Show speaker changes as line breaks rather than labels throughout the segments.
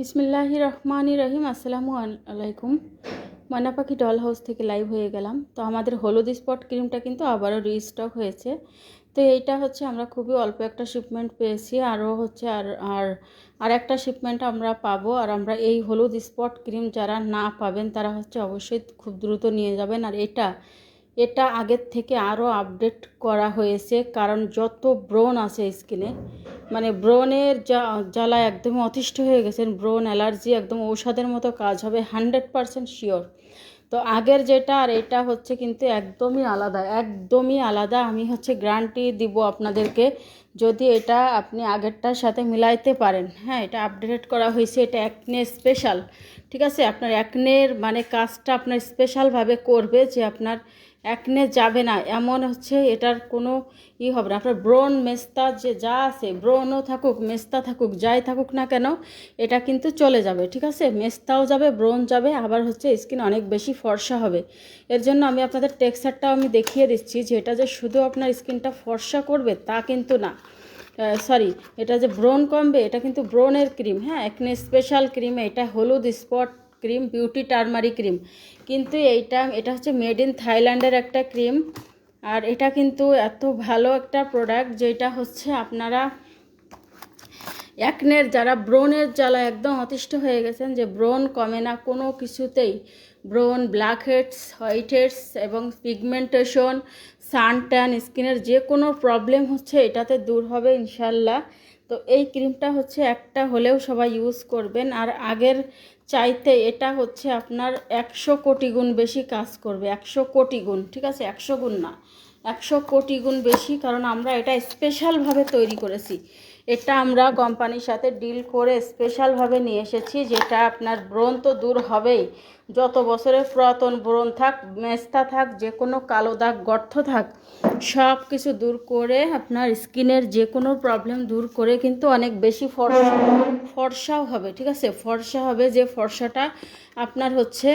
বিসমিল্লাহি রহমানি রহিম, আসসালামু আল- আলাইকুম। ময়না পাখি ডল হাউস থেকে লাইভ হয়ে গেলাম। তো আমাদের হলুদ স্পট ক্রিমটা কিন্তু আবারও রিস্টক হয়েছে। তো এইটা হচ্ছে আমরা খুবই অল্প একটা শিপমেন্ট পেয়েছি। আরও হচ্ছে আর আর আর একটা শিপমেন্ট আমরা পাবো। আর আমরা এই হলুদ স্পট ক্রিম যারা না পাবেন, তারা হচ্ছে অবশ্যই খুব দ্রুত নিয়ে যাবেন। আর এটা এটা আগের থেকে আরও আপডেট করা হয়েছে, কারণ যত ব্রণ আছে স্কিনে মানে ব্রণের জ্বালা একদমই অতিষ্ঠ হয়ে গেছেন, ব্রণ অ্যালার্জি একদম ঔষধের মতো কাজ হবে হান্ড্রেড পারসেন্ট শিওর তো আগের যেটা আর এটা হচ্ছে কিন্তু একদমই আলাদা একদমই আলাদা। আমি হচ্ছে গ্যারান্টি দিব আপনাদেরকে, যদি এটা আপনি আগেরটার সাথে মিলাইতে পারেন। হ্যাঁ এটা আপডেট করা হয়েছে, এটা একনে স্পেশাল ঠিক আছে? আপনার একনের মানে কাজটা আপনার স্পেশালভাবে করবে যে আপনার একনে যাবে না। এমন হচ্ছে এটার কোনো ই হবে না। আপনার ব্রণ মেস্তা যে যা আছে, ব্রণও থাকুক, মেস্তা থাকুক, যাই থাকুক না কেন, এটা কিন্তু চলে যাবে, ঠিক আছে? মেস্তাও যাবে, ব্রণ যাবে, আবার হচ্ছে স্কিন অনেক বেশি ফর্সা হবে। এর জন্য আমি আপনাদের টেক্সচারটাও আমি দেখিয়ে দিচ্ছি যে এটা যে শুধু আপনার স্কিনটা ফর্সা করবে তা কিন্তু না। সরি এটা যে ব্রণ কমবে, এটা কিন্তু ব্রণের ক্রিম হ্যাঁ? একনে স্পেশাল ক্রিম এটা হলুদ spot cream, beauty turmeric cream. কিন্তু এইটা, এটা হচ্ছে মেড ইন থাইল্যান্ডের একটা ক্রিম। আর এটা কিন্তু এত ভালো একটা প্রোডাক্ট যেটা হচ্ছে আপনারা একনের, যারা ব্রণের জ্বালা একদম অতিষ্ঠ হয়ে গেছেন যে ব্রণ কমে না কোনো কিছুতেই। ব্রণ ব্ল্যাক হেডস, হোয়াইট হেডস এবং পিগমেন্টেশন, সান ট্যান, স্কিনের যে কোনো প্রবলেম হচ্ছে এটাতে দূর হবে ইনশাল্লাহ। তো এই ক্রিমটা হচ্ছে একটা হলেও সবাই ইউজ করবেন। আর আগের চাইতে এটা হচ্ছে আপনার একশো কোটি গুণ বেশি কাজ করবে, একশো কোটি গুণ, ঠিক আছে? একশো গুণ না, একশো কোটি গুণ বেশি, কারণ আমরা এটা স্পেশালভাবে তৈরি করেছি। এটা আমরা কোম্পানির সাথে ডিল করে স্পেশালভাবে নিয়ে এসেছি, যেটা আপনার ব্রণ তো দূর হবেই। যত বছরের পুরাতন ব্রণ থাক, মেস্তা থাক যে কোনো কালো দাগ গর্থ থাক সব কিছু দূর করে আপনার স্কিনের যে কোনো প্রবলেম দূর করে কিন্তু অনেক বেশি ফর্সা, ফর্সাও হবে, ঠিক আছে? ফর্সা হবে যে ফর্সাটা আপনার হচ্ছে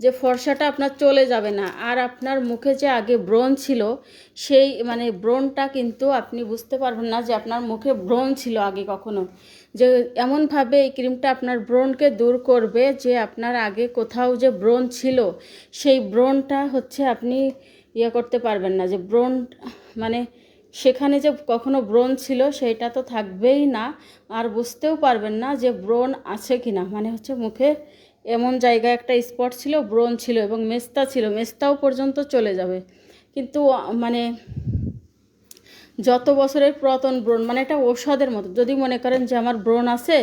যে ফর্সাটা আপনার চলে যাবে না। আর আপনার মুখে যে আগে ব্রণ ছিল, সেই মানে ব্রণটা কিন্তু আপনি বুঝতে পারবেন না যে আপনার মুখে ব্রণ ছিল আগে কখনো। যে এমনভাবে এই ক্রিমটা আপনার ব্রণকে দূর করবে যে আপনার আগে কোথাও যে ব্রণ ছিল, সেই ব্রণটা হচ্ছে আপনি ইয়ে করতে পারবেন না। যে ব্রণ মানে সেখানে যে কখনো ব্রণ ছিল, সেইটা তো থাকবেই না। আর বুঝতেও পারবেন না যে ব্রণ আছে কি না মানে হচ্ছে মুখে এমন জায়গায় একটা স্পট ছিল ব্রোন ছিল এবং মেস্তা ছিল, মেস্তাও পর্যন্ত চলে যাবে। কিন্তু মানে যত বছরের পুরাতন ব্রণ মানে এটা ঔষধের মতো। যদি মনে করেন যে আমার ব্রণ আছে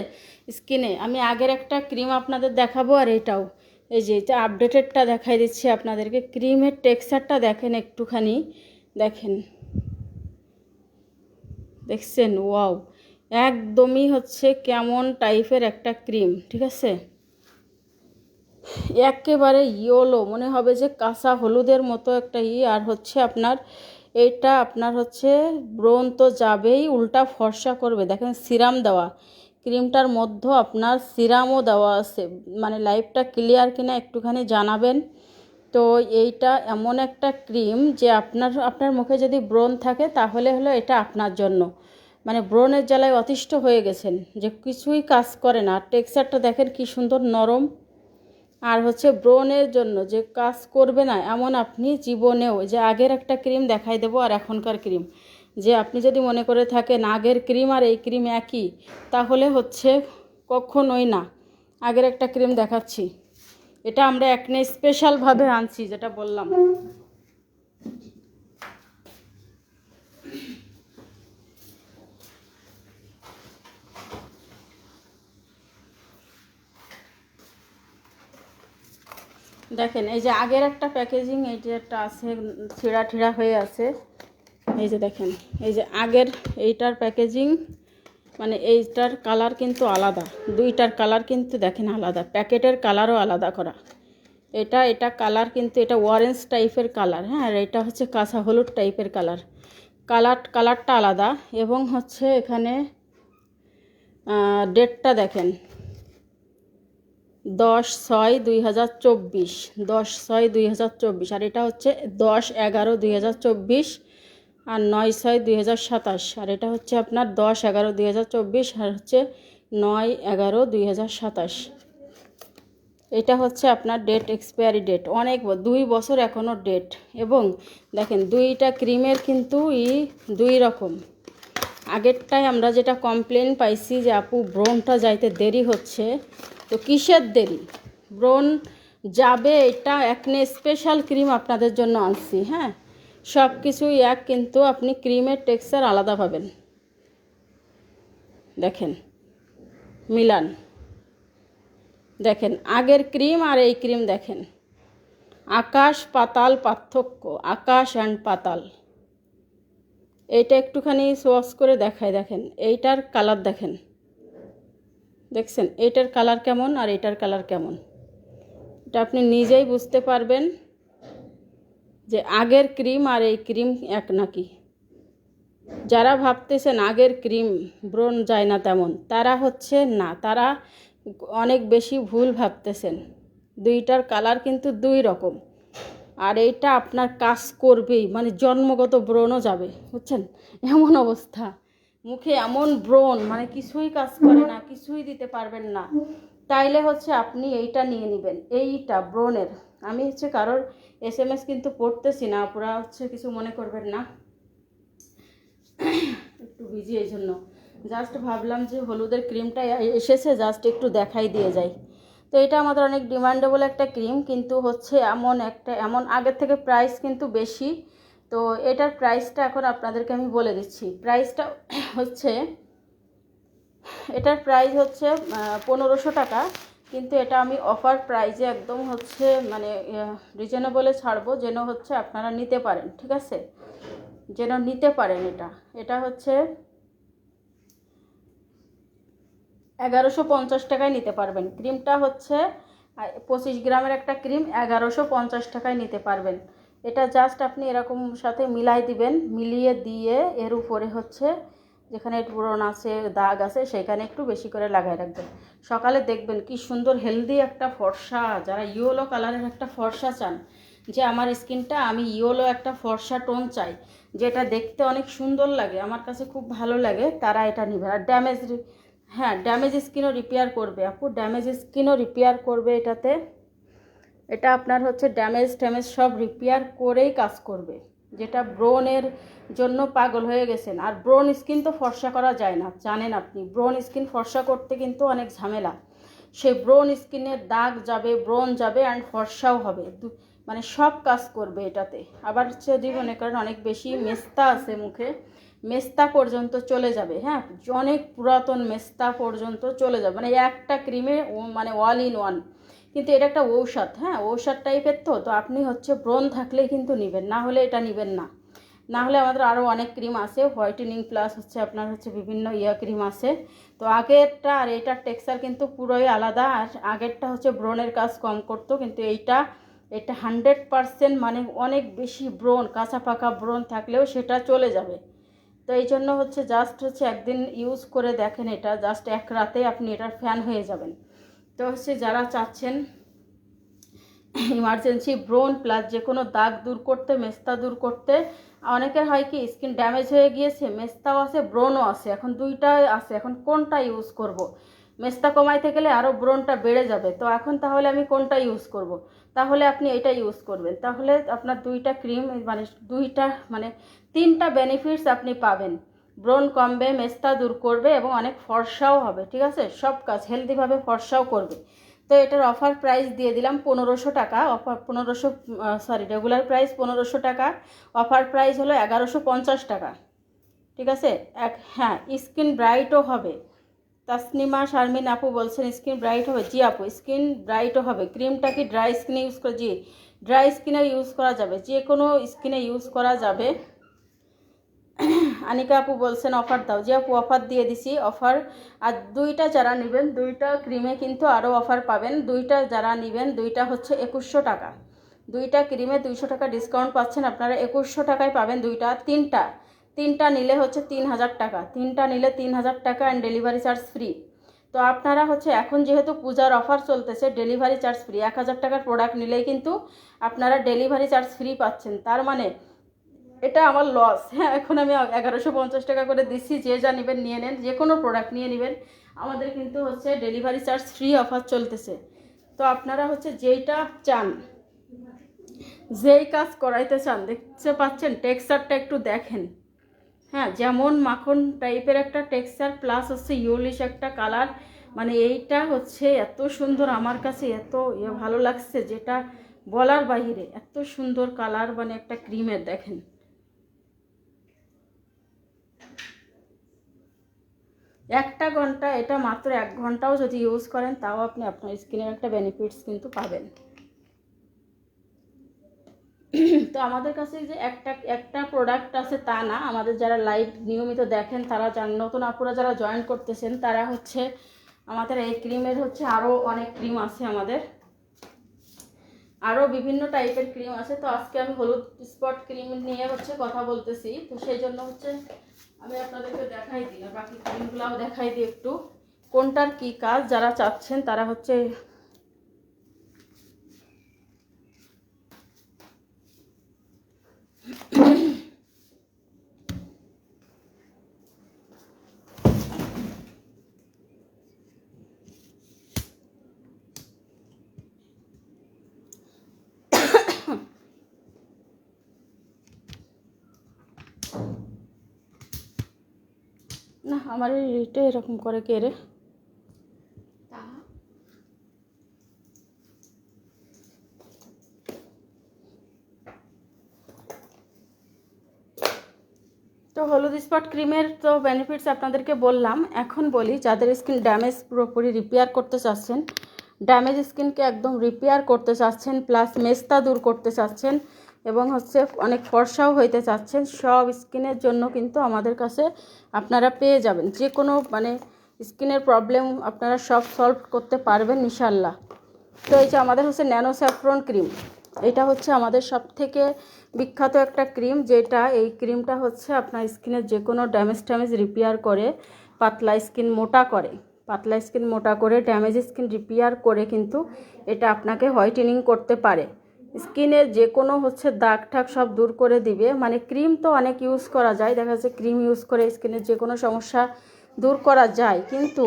স্কিনে, আমি আগের একটা ক্রিম আপনাদের দেখাবো আর এটাও। এই যে, এটা আপডেটেডটা দেখাই দিচ্ছি আপনাদেরকে। ক্রিমের টেক্সচারটা দেখেন একটুখানি। দেখেন। দেখছেন? ওয়াও। একদমই হচ্ছে কেমন টাইপের একটা ক্রিম, ঠিক আছে? একেবারে ইয়োলো, মনে হবে যে কাঁচা হলুদের মতো একটা ই। আর হচ্ছে আপনার, এটা আপনার হচ্ছে ব্রণ তো যাবেই, উল্টা ফর্সা করবে। দেখেন, সিরাম দেওয়া। ক্রিমটার মধ্যে আপনার সিরামও দেওয়া আছে। মানে লাইফটা ক্লিয়ার কিনা একটুখানি জানাবেন। তো এইটা এমন একটা ক্রিম যে আপনার আপনার মুখে যদি ব্রণ থাকে, তাহলে হলো এটা আপনার জন্য। মানে ব্রণের জ্বালায় অতিষ্ঠ হয়ে গেছেন, যে কিছুই কাজ করে না। টেক্সচারটা দেখেন কি সুন্দর নরম। আর হচ্ছে ব্রণের জন্য যে কাজ করবে না, এমন আপনি জীবনেও যে আগের একটা ক্রিম দেখাই দেবো আর এখনকার ক্রিম। যে আপনি যদি মনে করে থাকেন আগের ক্রিম আর এই ক্রিম একই, তাহলে হচ্ছে কখনোই না। আগের একটা ক্রিম দেখাচ্ছি। এটা আমরা একনে স্পেশালভাবে আনছি, যেটা বললাম। দেখেন, এই যে আগের একটা প্যাকেজিং এই যে একটা আছে, ছিঁড়া ঠিড়া হয়ে আছে। এই যে দেখেন, এই যে আগের এইটার প্যাকেজিং মানে এইটার কালার কিন্তু আলাদা। দুইটার কালার কিন্তু দেখেন আলাদা। প্যাকেটের কালারও আলাদা করা। এটা এটা কালার কিন্তু, এটা অরেঞ্জ টাইপের কালার হ্যাঁ? আর এটা হচ্ছে কাঁচা হলুদ টাইপের কালার কালার কালারটা আলাদা এবং হচ্ছে এখানে ডেটটা দেখেন। দশ ছয় দুই হাজার চব্বিশ। দশ ছয় দুই হাজার চব্বিশ। আর এটা হচ্ছে দশ এগারো দুই হাজার চব্বিশ আর নয় ছয় দুই হাজার সাতাশ। আর এটা হচ্ছে আপনার দশ এগারো দুই হাজার চব্বিশ আর হচ্ছে নয় এগারো দুই হাজার সাতাশ। এটা হচ্ছে আপনার ডেট এক্সপায়ারি ডেট অনেক দুই বছর এখনও ডেট এবং দেখেন, দুইটা ক্রিমের কিন্তু ই দুই রকম। আগেরটায় আমরা যেটা কমপ্লেন পাইছি যে আপু ব্রণটা যাইতে দেরি হচ্ছে, তো কিসের দেরি? ব্রণ যাবে এটা একনে স্পেশাল ক্রিম আপনাদের জন্য আনছি হ্যাঁ? সব কিছুই এক, কিন্তু আপনি ক্রিমের টেক্সচার আলাদা পাবেন। দেখেন, মিলান। দেখেন, আগের ক্রিম আর এই ক্রিম দেখেন। আকাশ পাতাল পার্থক্য, আকাশ অ্যান্ড পাতাল। এইটা একটুখানি সোয়াস করে দেখায় দেখেন। এইটার কালার দেখেন। দেখছেন? এইটার কালার কেমন আর এটার কালার কেমন? এটা আপনি নিজেই বুঝতে পারবেন যে আগের ক্রিম আর এই ক্রিম এক নাকি। যারা ভাবতেছেন আগের ক্রিম ব্রণ যায় না তেমন, তারা হচ্ছে না। তারা অনেক বেশি ভুল ভাবতেছেন। দুইটার কালার কিন্তু দুই রকম। আর এইটা আপনার কাজ করবেই মানে জন্মগত ব্রণও যাবে, বুঝছেন? এমন অবস্থা। মুখে এমন ব্রণ মানে কিছুই কাজ করে না, কিছুই দিতে পারবেন না। তাইলে হচ্ছে আপনি এইটা নিয়ে নেবেন, এইটা ব্রণের। আমি হচ্ছে কারোর এস এম এস কিন্তু পড়তেছি না পুরা হচ্ছে কিছু মনে করবেন না। একটু বিজি এই জন্য। জাস্ট ভাবলাম যে হলুদের ক্রিমটা এসেছে, জাস্ট একটু দেখাই দিয়ে যাই। তো এটা আমাদের অনেক ডিমান্ডেবল একটা ক্রিম কিন্তু হচ্ছে এমন একটা, এমন আগের থেকে প্রাইস কিন্তু বেশি। তো এটার প্রাইসটা এখন আপনাদেরকে আমি বলে দিচ্ছি। প্রাইসটা হচ্ছে, এটার প্রাইস হচ্ছে পনেরোশো টাকা, কিন্তু এটা আমি অফার প্রাইজে একদম হচ্ছে মানে রিজনেবলে ছাড়বো, যেন হচ্ছে আপনারা নিতে পারেন, ঠিক আছে? যেন নিতে পারেন এটা। এটা হচ্ছে এগারোশো পঞ্চাশ টাকায় নিতে পারবেন। ক্রিমটা হচ্ছে পঁচিশ গ্রামের একটা ক্রিম, এগারোশো পঞ্চাশ টাকায় নিতে পারবেন। এটা জাস্ট আপনি এরকম সাথে মিলাই দিবেন, মিলিয়ে দিয়ে এর উপরে হচ্ছে যেখানে ব্রণ আছে, দাগ আছে, সেখানে একটু বেশি করে লাগাই রাখবেন। সকালে দেখবেন কি সুন্দর হেলদি একটা ফর্সা, যারা ইয়েলো কালারের একটা ফর্সা চান, যে আমার স্কিনটা আমি ইয়েলো একটা ফর্সা টোন চাই, যেটা দেখতে অনেক সুন্দর লাগে, আমার কাছে খুব ভালো লাগে, তারা এটা নিবে। আর ড্যামেজ হ্যাঁ ড্যামেজ স্কিনও রিপেয়ার করবে। আপু ড্যামেজ স্কিনও রিপেয়ার করবে এটাতে। এটা আপনার হচ্ছে ড্যামেজ ট্যামেজ সব রিপেয়ার করেই কাজ করবে। যেটা ব্রোনের জন্য পাগল হয়ে গেছেন। আর ব্রোন স্কিন তো ফর্সা করা যায় না, জানেন আপনি। ব্রোন স্কিন ফর্সা করতে কিন্তু অনেক ঝামেলা। সেই ব্রোন স্কিনের দাগ যাবে ব্রোন যাবে অ্যান্ড ফর্সাও হবে। মানে সব কাজ করবে এটাতে। আবার যদি মনে করেন অনেক বেশি মেস্তা আছে মুখে। মেস্তা পর্যন্ত চলে যাবে হ্যাঁ? অনেক পুরাতন মেস্তা পর্যন্ত চলে যাবে। মানে একটা ক্রিমে মানে অল ইন ওয়ান কিন্তু এটা একটা ঔষধ হ্যাঁ? ঔষধ টাইপের তো তো আপনি হচ্ছে ব্রণ থাকলেই কিন্তু নেবেন, না হলে এটা নেবেন না। না হলে আমাদের আরও অনেক ক্রিম আছে, হোয়াইটেনিং প্লাস হচ্ছে আপনার হচ্ছে বিভিন্ন ইয়া ক্রিম আছে। তো আগেরটা আর এইটার টেক্সচার কিন্তু পুরোই আলাদা, আর আগেরটা হচ্ছে ব্রণের কাজ কম করতো, কিন্তু এইটা, এটা হান্ড্রেড পারসেন্ট মানে অনেক বেশি ব্রণ, কাঁচা পাকা ব্রণ থাকলেও সেটা চলে যাবে। তো এই জন্য হচ্ছে জাস্ট হচ্ছে একদিন ইউজ করে দেখেন এটা জাস্ট এক রাতে আপনি এটার ফ্যান হয়ে যাবেন তো হচ্ছে যারা চাচ্ছেন ইমার্জেন্সি ব্রোন প্লাস যে কোনো দাগ দূর করতে, মেস্তা দূর করতে, অনেকের হয় কি স্কিন ড্যামেজ হয়ে গিয়েছে, মেস্তাও আছে ব্রোনও আছে এখন দুইটাই আছে, এখন কোনটা ইউজ করব। মেস্তা কমাইতে গেলে আরও ব্রোনটা বেড়ে যাবে তো এখন তাহলে আমি কোনটা ইউজ করব। তাহলে আপনি এটা ইউজ করবেন। তাহলে আপনার দুইটা ক্রিম মানে দুইটা মানে তিনটা বেনিফিটস আপনি পাবেন। ব্রণ কমবে, মেস্তা দূর করবে এবং অনেক ফর্সাও হবে, ঠিক আছে? সব কাজ হেলদিভাবে ফর্সাও করবে। তো এটার অফার প্রাইস দিয়ে দিলাম পনেরোশো টাকা। অফার পনেরোশো সরি রেগুলার প্রাইস পনেরোশো টাকা। অফার প্রাইস হলো এগারোশো পঞ্চাশ টাকা। ঠিক আছে? এক হ্যাঁ স্কিন ব্রাইটও হবে। তাসনিমা, শারমিন আপু বলছেন, স্কিন ব্রাইট হবে। জি আপু, স্কিন ব্রাইটও হবে। ক্রিমটা কি ড্রাই স্কিনে ইউজ করে? জি, ড্রাই স্কিনে ইউজ করা যাবে। যে কোনো স্কিনে ইউজ করা যাবে। আনিকা আপু বলছেন, অফার দাও। যে আপু, অফার দিয়ে দিছি, অফার। আর দুইটা যারা নেবেন, দুইটা ক্রিমে কিন্তু আরও অফার পাবেন। দুইটা যারা নেবেন, দুইটা হচ্ছে একুশশো টাকা। দুইটা ক্রিমে দুইশো টাকা ডিসকাউন্ট পাচ্ছেন। আপনারা একুশশো টাকায় পাবেন দুইটা, তিনটা। তিনটা নিলে হচ্ছে তিন হাজার টাকা। তিনটা নিলে তিন হাজার টাকা অ্যান্ড ডেলিভারি চার্জ ফ্রি তো আপনারা হচ্ছে এখন যেহেতু পূজার অফার চলতেছে ডেলিভারি চার্জ ফ্রি এক হাজার টাকার প্রোডাক্ট নিলেই কিন্তু আপনারা ডেলিভারি চার্জ ফ্রি পাচ্ছেন। তার মানে এটা আমার লস হ্যাঁ এখন আমি এগারোশো পঞ্চাশ টাকা করে দিচ্ছি। যে যা নেবেন নিয়ে নেন, যে কোনো প্রোডাক্ট নিয়ে নেবেন। আমাদের কিন্তু হচ্ছে ডেলিভারি চার্জ ফ্রি অফার চলতেছে। তো আপনারা হচ্ছে যেইটা চান, যেই কাজ করাইতে চান, দেখতে পাচ্ছেন টেক্সচারটা একটু দেখেন। হ্যাঁ যেমন মাখন টাইপের একটা টেক্সচার প্লাস হচ্ছে ইউলিশ একটা কালার মানে এইটা হচ্ছে এত সুন্দর আমার কাছে, এত ইয়ে ভালো লাগছে যেটা বলার বাহিরে। এত সুন্দর কালার মানে একটা ক্রিমের দেখেন। একটা ঘণ্টা, এটা মাত্র এক ঘন্টাও যদি ইউজ করেন, তাও আপনি আপনার স্কিনের একটা বেনিফিটস কিন্তু পাবেন। তো আমাদের কাছে যে একটা একটা প্রোডাক্ট আছে তা না। আমাদের যারা লাইভ নিয়মিত দেখেন, তারা যান নতুন আপুরা যারা জয়েন করতেছেন, তারা হচ্ছে আমাদের এই ক্রিমের হচ্ছে আরও অনেক ক্রিম আছে আমাদের। আরও বিভিন্ন টাইপের ক্রিম আছে। তো আজকে আমি হলুদ স্পট ক্রিম নিয়ে হচ্ছে কথা বলতেছি। তো সেই জন্য হচ্ছে আমি আপনাদেরকে দেখাই দিই বাকি ক্রিমগুলোও দেখাই দিই একটু। কোনটার কি কাজ, যারা চাচ্ছেন, তারা হচ্ছে না আমার এইটা এরকম করে কে রে? তো স্পট ক্রিমের তো বেনিফিটস আপনাদেরকে বললাম। এখন বলি, যাদের স্কিন ড্যামেজ পুরোপুরি রিপেয়ার করতে চাচ্ছেন ড্যামেজ স্কিনকে একদম রিপেয়ার করতে চাচ্ছেন প্লাস মেস্তা দূর করতে চাচ্ছেন, এবং হচ্ছে অনেক ফর্সাও হইতে চাচ্ছেন, সব স্কিনের জন্য কিন্তু আমাদের কাছে আপনারা পেয়ে যাবেন। যে কোনো মানে স্কিনের প্রবলেম আপনারা সব সলভ করতে পারবেন ইনশাল্লাহ তো এই যে আমাদের হচ্ছে ন্যানো স্যাফ্রন ক্রিম এটা হচ্ছে আমাদের সব থেকে বিখ্যাত একটা ক্রিম, যেটা এই ক্রিমটা হচ্ছে আপনার স্কিনের যে কোনো ড্যামেজ ট্যামেজ রিপেয়ার করে, পাতলা স্কিন মোটা করে। পাতলা স্কিন মোটা করে, ড্যামেজ স্কিন রিপেয়ার করে কিন্তু এটা আপনাকে হোয়াইটেনিং করতে পারে। স্কিনের যে কোনো হচ্ছে দাগ ঠাক সব দূর করে দিবে। মানে ক্রিম তো অনেক ইউজ করা যায়, দেখা যাচ্ছে ক্রিম ইউজ করে স্কিনের যে কোনো সমস্যা দূর করা যায়। কিন্তু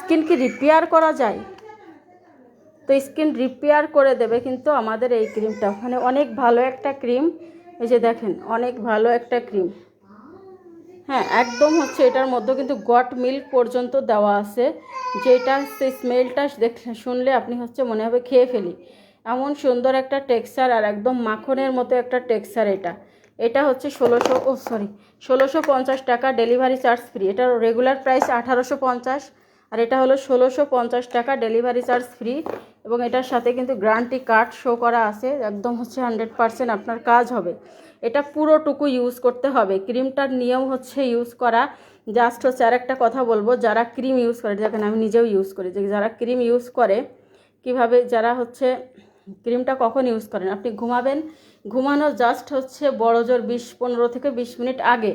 স্কিন কি রিপেয়ার করা যায় তো স্কিন রিপেয়ার করে দেবে কিন্তু আমাদের এই ক্রিমটা মানে অনেক ভালো একটা ক্রিম এই যে দেখেন, অনেক ভালো একটা ক্রিম হ্যাঁ একদম হচ্ছে এটার মধ্যে কিন্তু গট মিল্ক পর্যন্ত দেওয়া আছে। যেটা সেই স্মেলটা দেখ শুনলে আপনি হচ্ছে মনে হবে খেয়ে ফেলি। এমন সুন্দর একটা টেক্সচার আর একদম মাখনের মতো একটা টেক্সচার এটা। এটা হচ্ছে ষোলোশো, ও সরি ষোলোশো পঞ্চাশ টাকা ডেলিভারি চার্জ ফ্রি এটার রেগুলার প্রাইস আঠারোশো পঞ্চাশ। আর এটা হলো ষোলোশো পঞ্চাশ টাকা ডেলিভারি চার্জ ফ্রি এবং এটার সাথে কিন্তু গ্রান্টি কার্ড শো করা আছে, একদম হচ্ছে হান্ড্রেড পারসেন্ট আপনার কাজ হবে। এটা পুরোটুকু ইউজ করতে হবে। ক্রিমটার নিয়ম হচ্ছে ইউজ করা। জাস্ট হচ্ছে আর একটা কথা বলব, যারা ক্রিম ইউজ করে, দেখেন আমি নিজেও ইউজ করি, যে যারা ক্রিম ইউজ করে, কীভাবে যারা হচ্ছে ক্রিমটা কখন ইউজ করেন? আপনি ঘুমাবেন, ঘুমানো জাস্ট হচ্ছে বড় জোর বিশ পনেরো থেকে বিশ মিনিট আগে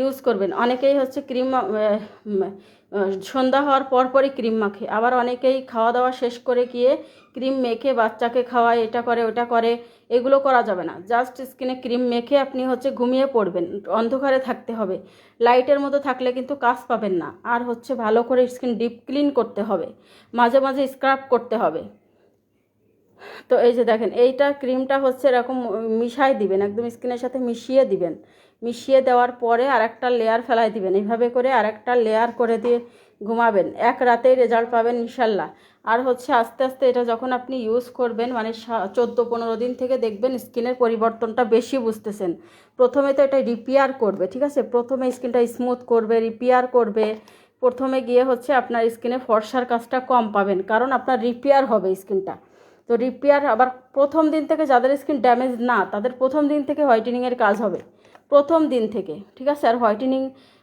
ইউজ করবেন। অনেকেই হচ্ছে ক্রিম সন্ধ্যা হওয়ার পর পরই ক্রিম মাখে। আবার অনেকেই খাওয়া দাওয়া শেষ করে গিয়ে ক্রিম মেখে বাচ্চাকে খাওয়ায়, এটা করে, ওটা করে, এগুলো করা যাবে না। জাস্ট স্কিনে ক্রিম মেখে আপনি হচ্ছে ঘুমিয়ে পড়বেন, অন্ধকারে থাকতে হবে। লাইটের মতো থাকলে কিন্তু কাজ পাবেন না। আর হচ্ছে ভালো করে স্কিন ডিপ ক্লিন করতে হবে। মাঝে মাঝে স্ক্রাব করতে হবে। তো এই যে দেখেন, এইটা ক্রিমটা হচ্ছে এরকম মিশাই দিবেন, একদম স্কিনের সাথে মিশিয়ে দিবেন। মিশিয়ে দেওয়ার পরে আর একটা লেয়ার ফেলাই দিবেন। এইভাবে করে আর একটা লেয়ার করে দিয়ে ঘুমাবেন। এক রাতেই রেজাল্ট পাবেন, ইনশাল্লাহ। আর হচ্ছে আস্তে আস্তে এটা যখন আপনি ইউজ করবেন মানে চোদ্দ পনেরো দিন থেকে দেখবেন স্কিনের পরিবর্তনটা বেশি বুঝতেছেন। প্রথমে তো এটা রিপেয়ার করবে, ঠিক আছে? প্রথমে স্কিনটা স্মুথ করবে রিপেয়ার করবে। প্রথমে গিয়ে হচ্ছে আপনার স্কিনে ফর্সার কাজটা কম পাবেন, কারণ আপনার রিপেয়ার হবে স্কিনটা। তো রিপেয়ার আবার প্রথম দিন থেকে যাদের স্কিন ড্যামেজ না, তাদের প্রথম দিন থেকে হোয়াইটেনিংয়ের কাজ হবে। প্রথম দিন থেকে, ঠিক আছে? আর হোয়াইটেনিং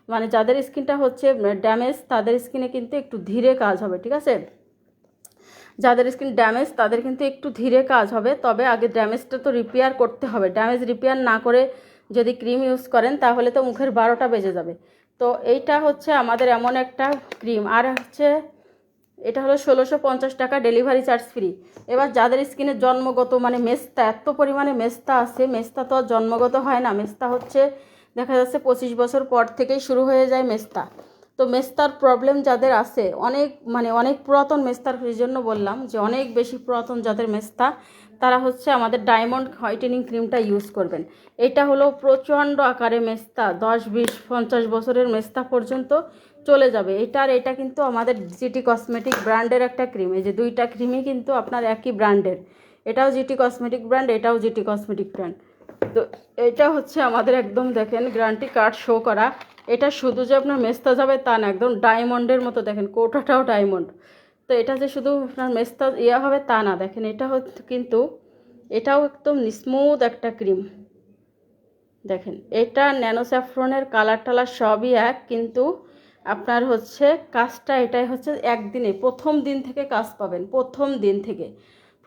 মানে যাদের স্কিনটা হচ্ছে ড্যামেজ, তাদের স্কিনে কিন্তু একটু ধীরে কাজ হবে, ঠিক আছে? যাদের স্কিন ড্যামেজ, তাদের কিন্তু একটু ধীরে কাজ হবে, তবে আগে ড্যামেজটা তো রিপেয়ার করতে হবে। ড্যামেজ রিপেয়ার না করে যদি ক্রিম ইউজ করেন, তাহলে তো মুখের বারোটা বেজে যাবে। তো এইটা হচ্ছে আমাদের এমন একটা ক্রিম। আর হচ্ছে এটা হলো ষোলোশো পঞ্চাশ টাকা ডেলিভারি চার্জ ফ্রি এবার যাদের স্কিনে জন্মগত মানে মেস্তা, এত পরিমাণে মেস্তা আছে, মেস্তা তো জন্মগত হয় না। মেস্তা হচ্ছে, দেখা যাচ্ছে পঁচিশ বছর পর থেকেই শুরু হয়ে যায় মেস্তা। তো মেস্তার প্রবলেম যাদের আছে, অনেক মানে অনেক পুরাতন মেস্তার জন্য বললাম যে অনেক বেশি পুরাতন যাদের মেস্তা, তারা হচ্ছে আমাদের ডায়মন্ড হোয়াইটেনিং ক্রিমটা ইউজ করবেন। এটা হলো প্রচণ্ড আকারে মেস্তা, দশ বিশ পঞ্চাশ বছরের মেস্তা পর্যন্ত চলে যাবে। এটার এটা কিন্তু আমাদের জিটি কসমেটিক ব্র্যান্ডের একটা ক্রিম এই যে দুইটা ক্রিমই কিন্তু আপনার একই ব্র্যান্ডের এটাও জিটি কসমেটিক ব্র্যান্ড এটাও জিটি কসমেটিক ব্র্যান্ড তো এটা হচ্ছে আমাদের একদম দেখেন গ্যারান্টি কার্ড শো করা। এটা শুধু যে আপনার মেস্তা যাবে তা না, একদম ডায়মন্ডের মতো দেখেন, কোটাটাও ডায়মন্ড তো এটা যে শুধু আপনার মেস্তা ইয়া হবে তা না, দেখেন এটা হচ্ছে কিন্তু এটাও একদম স্মুথ একটা ক্রিম দেখেন, এটা ন্যানোস্যাফ্রনের কালার টালার সবই এক, কিন্তু আপনার হচ্ছে কাজটা এটাই হচ্ছে একদিনে, প্রথম দিন থেকে কাজ পাবেন, প্রথম দিন থেকে।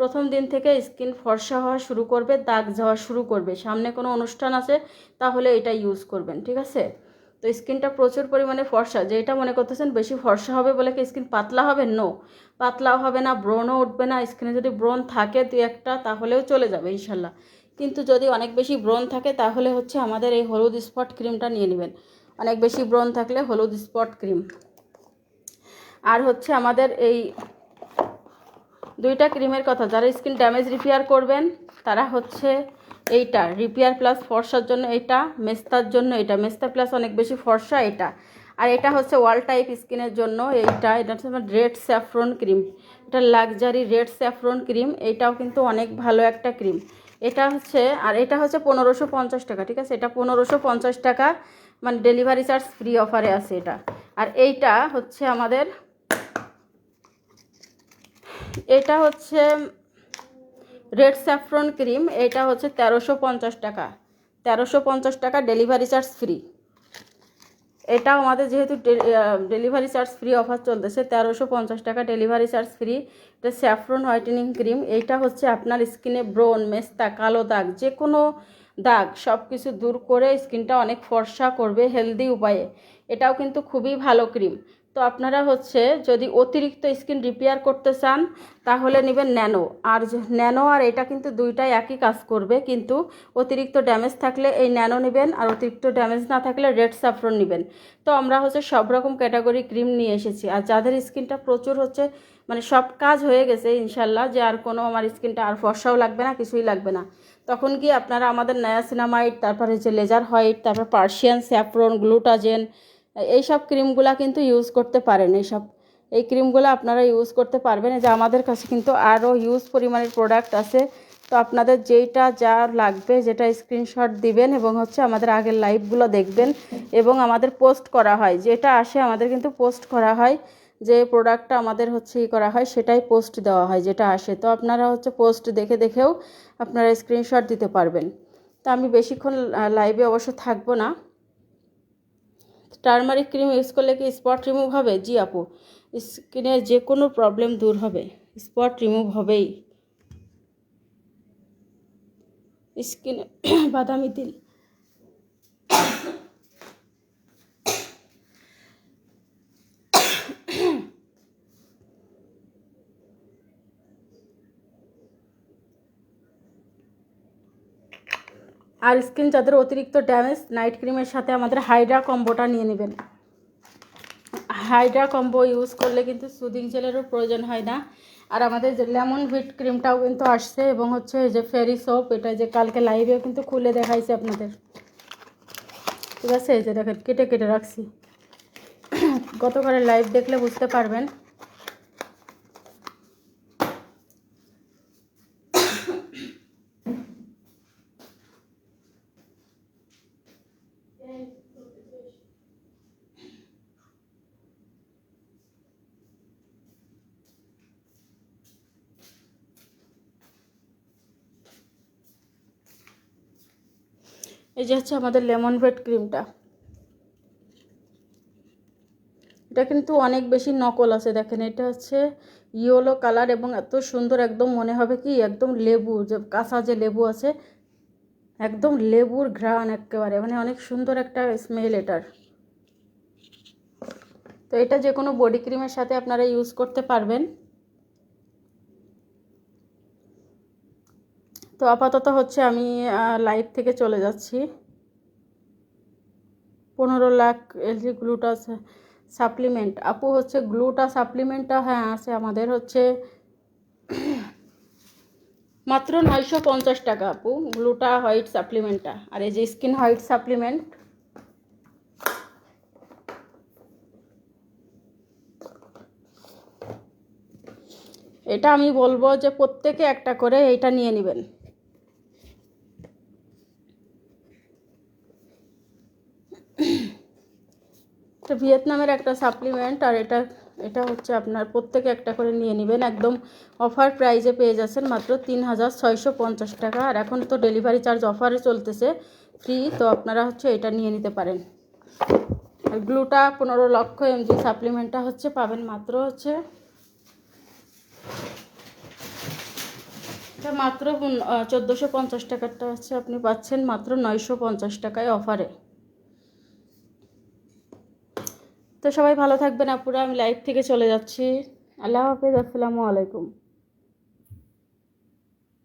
প্রথম দিন থেকে স্কিন ফর্সা হওয়া শুরু করবে, দাগ যাওয়া শুরু করবে। সামনে কোনো অনুষ্ঠান আছে, তাহলে এটা ইউজ করবেন, ঠিক আছে? তো স্কিনটা প্রচুর পরিমাণে ফর্সা। যে এটা মনে করতেছেন বেশি ফর্সা হবে বলে কি স্কিন পাতলা হবে? নো পাতলাও হবে না ব্রণও উঠবে না। স্কিনে যদি ব্রণ থাকে দুই একটা, তাহলেও চলে যাবে, ইনশাল্লাহ। কিন্তু যদি অনেক বেশি ব্রণ থাকে, তাহলে হচ্ছে আমাদের এই হলুদ স্পট ক্রিমটা নিয়ে নেবেন। অনেক বেশি ব্রণ থাকলে হলুদ স্পট ক্রিম। আর হচ্ছে আমাদের এই দুইটা ক্রিমের কথা, যারা স্কিন ড্যামেজ রিপেয়ার করবেন, তারা হচ্ছে এইটা, রিপেয়ার প্লাস ফর্সার জন্য এটা, মেস্তার জন্য এটা। মেস্তা প্লাস অনেক বেশি ফর্সা এটা। আর এটা হচ্ছে ওয়াল টাইপ স্কিনের জন্য এইটা, এটা হচ্ছে রেড স্যাফরন ক্রিম। এটা লাক্সারি রেড স্যাফরন ক্রিম এইটাও কিন্তু অনেক ভালো একটা ক্রিম। এটা হচ্ছে, আর এটা হচ্ছে পনেরোশো পঞ্চাশ টাকা, ঠিক আছে? এটা পনেরোশো পঞ্চাশ টাকা। মানে ডেলিভারি চার্জ ফ্রি অফারে আছে এটা। আর এইটা হচ্ছে আমাদের, এটা হচ্ছে রেড স্যাফ্রন ক্রিম এটা হচ্ছে তেরোশো পঞ্চাশ টাকা। তেরোশো পঞ্চাশ টাকা ডেলিভারি চার্জ ফ্রি এটাও আমাদের যেহেতু ডেলিভারি চার্জ ফ্রি অফার চলতেছে, তেরোশো পঞ্চাশ টাকা ডেলিভারি চার্জ ফ্রি এটা স্যাফ্রন হোয়াইটেনিং ক্রিম এইটা হচ্ছে আপনার স্কিনে ব্রন মেস্তা, কালো দাগ যে কোনো দাগ সব কিছু দূর করে স্কিনটা অনেক ফর্সা করবে হেলদি উপায়ে। এটাও কিন্তু খুবই ভালো ক্রিম। তো আপনারা হচ্ছে যদি অতিরিক্ত স্কিন রিপেয়ার করতে চান, তাহলে নেবেন ন্যানো। আর ন্যানো আর এটা কিন্তু দুইটাই একই কাজ করবে, কিন্তু অতিরিক্ত ড্যামেজ থাকলে এই ন্যানো নেবেন আর অতিরিক্ত ড্যামেজ না থাকলে রেড স্যাফরন নেবেন। তো আমরা হচ্ছে সব রকম ক্যাটাগরি ক্রিম নিয়ে এসেছি। আর যাদের স্কিনটা প্রচুর হচ্ছে মানে সব কাজ হয়ে গেছে ইনশাল্লাহ, যে আর কোনো আমার স্কিনটা আর ফর্সাও লাগবে না, কিছুই লাগবে না। তখন কি আপনারা আমাদের নায়াসিনামাইড, তারপরে হচ্ছে লেজার হোয়াইট, তারপর পার্সিয়ান স্যাফরন, গ্লুটাজেন, এইসব ক্রিমগুলা কিন্তু ইউজ করতে পারেন। এইসব, এই ক্রিমগুলো আপনারা ইউজ করতে পারবেন। যে আমাদের কাছে কিন্তু আরও ইউজ পরিমাণের প্রোডাক্ট আছে। তো আপনাদের যেইটা যা লাগবে, যেটা স্ক্রিনশট দিবেন এবং হচ্ছে আমাদের আগের লাইভগুলো দেখবেন এবং আমাদের পোস্ট করা হয়। যেটা আসে আমাদের কিন্তু পোস্ট করা হয়। যে প্রোডাক্টটা আমাদের হচ্ছে ই করা হয়, সেটাই পোস্ট দেওয়া হয়, যেটা আসে। তো আপনারা হচ্ছে পোস্ট দেখে দেখেও আপনারা স্ক্রিনশট দিতে পারবেন। তো আমি বেশিক্ষণ লাইভে অবশ্য থাকব না। টার্মারিক ক্রিম ইউজ করলে কি স্পট রিমুভ হবে? জি আপু। স্কিনের যে কোনো প্রবলেম দূর হবে। স্পট রিমুভ হবেই। স্কিনে বাদামি তিল। আর স্কিন যাদের অতিরিক্ত ড্যামেজ নাইট ক্রিমের সাথে আমাদের হাইড্রা কম্বোটা নিয়ে নেবেন। হাইড্রা কম্বো ইউজ করলে কিন্তু সুদিং জেলেরও প্রয়োজন হয় না। আর আমাদের যে লেমন হুইট ক্রিমটাও কিন্তু আসছে এবং হচ্ছে যে ফেরি সোপ এটা যে কালকে লাইভেও কিন্তু খুলে দেখাইছে আপনাদের। ঠিক আছে, এই যে দেখেন, কেটে কেটে রাখছি। গতকালের লাইভ দেখলে বুঝতে পারবেন। এই যে হচ্ছে আমাদের লেমন ব্রেড ক্রিমটা। এটা কিন্তু অনেক বেশি নকল আছে, দেখেন। এটা হচ্ছে ইয়েলো কালার এবং এত সুন্দর একদম মনে হবে কি, একদম লেবু, যে কাঁচা যে লেবু আছে, একদম লেবুর ঘ্রাণ একেবারে মানে অনেক সুন্দর একটা স্মেল এটার। তো এটা যে কোনো বডি ক্রিমের সাথে আপনারা ইউজ করতে পারবেন। তো আপাতত হচ্ছে আমি লাইভ থেকে চলে যাচ্ছি। পনেরো লাখ এলজি গ্লুটা সাপ্লিমেন্ট আপু হচ্ছে গ্লুটা সাপ্লিমেন্টটা হ্যাঁ আছে আমাদের হচ্ছে মাত্র নয়শো পঞ্চাশ টাকা আপু গ্লুটা হোয়াইট সাপ্লিমেন্টটা আর এই যে স্কিন হোয়াইট সাপ্লিমেন্ট এটা আমি বলব যে প্রত্যেকে একটা করে এটা নিয়ে নেবেন। এটা ভিয়েতনামের একটা সাপ্লিমেন্ট আর এটা এটা হচ্ছে আপনার প্রত্যেকে একটা করে নিয়ে নেবেন। একদম অফার প্রাইজে পেয়ে যাচ্ছেন মাত্র তিন হাজার ছয়শো পঞ্চাশ টাকা। আর এখন তো ডেলিভারি চার্জ অফারে চলতেছে ফ্রি তো আপনারা হচ্ছে এটা নিয়ে নিতে পারেন। গ্লুটা পনেরো লক্ষ এমজি সাপ্লিমেন্টটা হচ্ছে পাবেন মাত্র হচ্ছে মাত্র চোদ্দোশো পঞ্চাশ টাকারটা হচ্ছে আপনি পাচ্ছেন মাত্র নয়শো পঞ্চাশ টাকায় অফারে তো সবাই ভালো থাকবেন আপুরা আমি লাইভ থেকে চলে যাচ্ছি। আল্লাহ হাফেজ আসসালামু আলাইকুম।